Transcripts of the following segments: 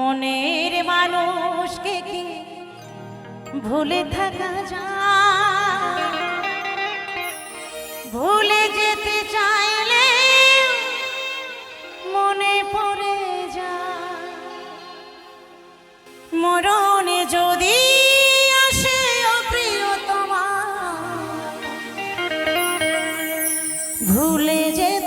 মনের মানুষকে কি ভুলে থাকা যায়? ভুলে যেতে চাইলে মনে পড়ে যায়। মরণে যদি ভুলে যেতে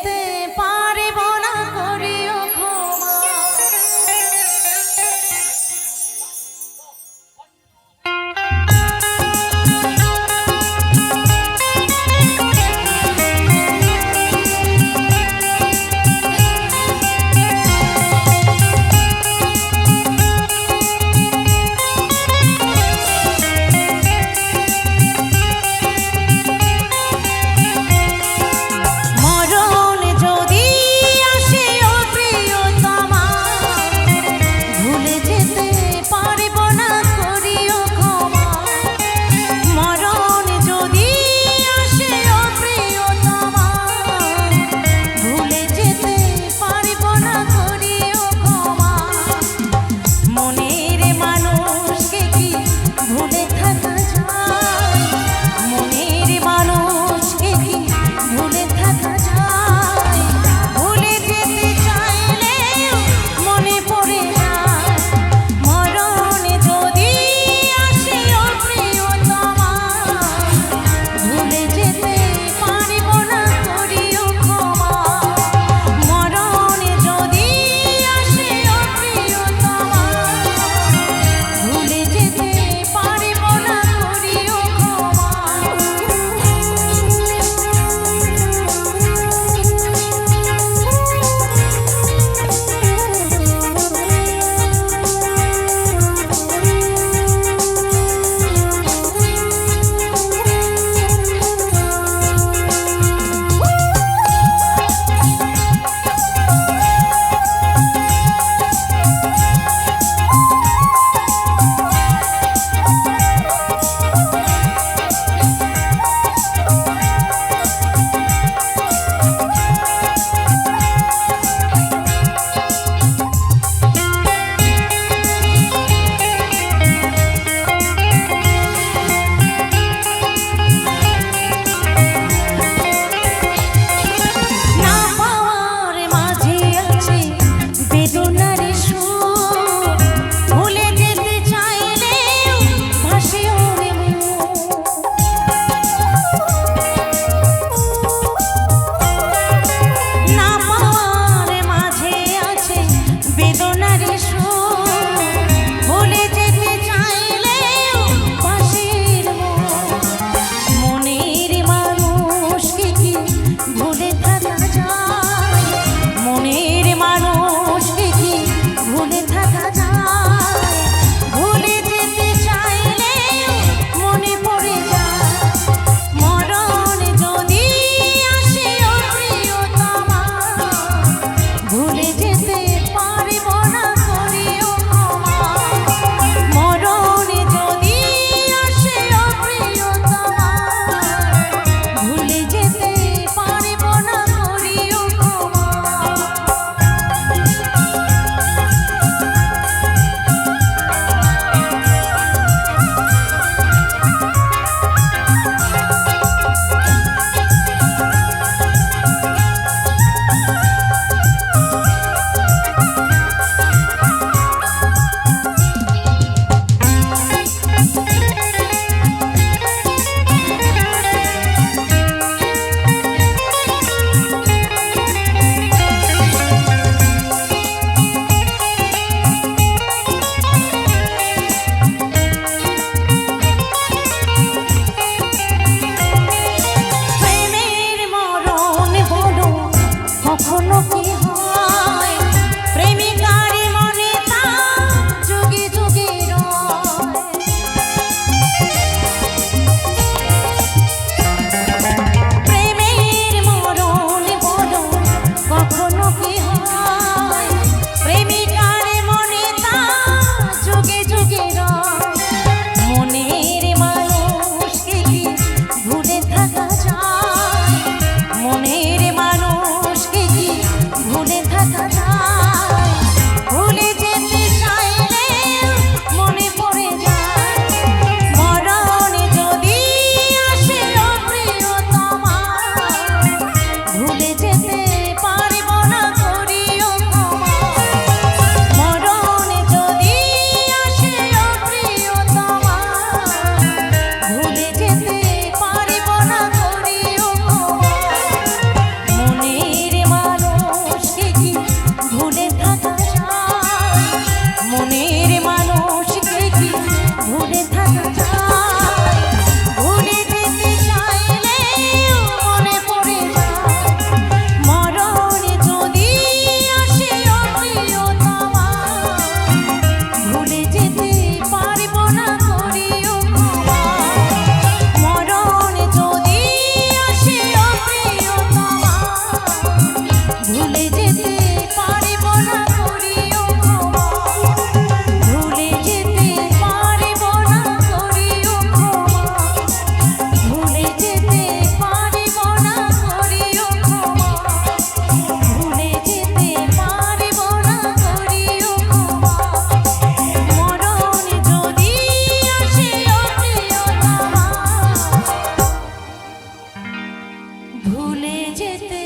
যেতে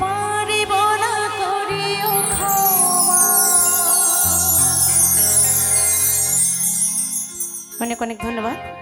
পারিব না করিও অনেক অনেক ধন্যবাদ।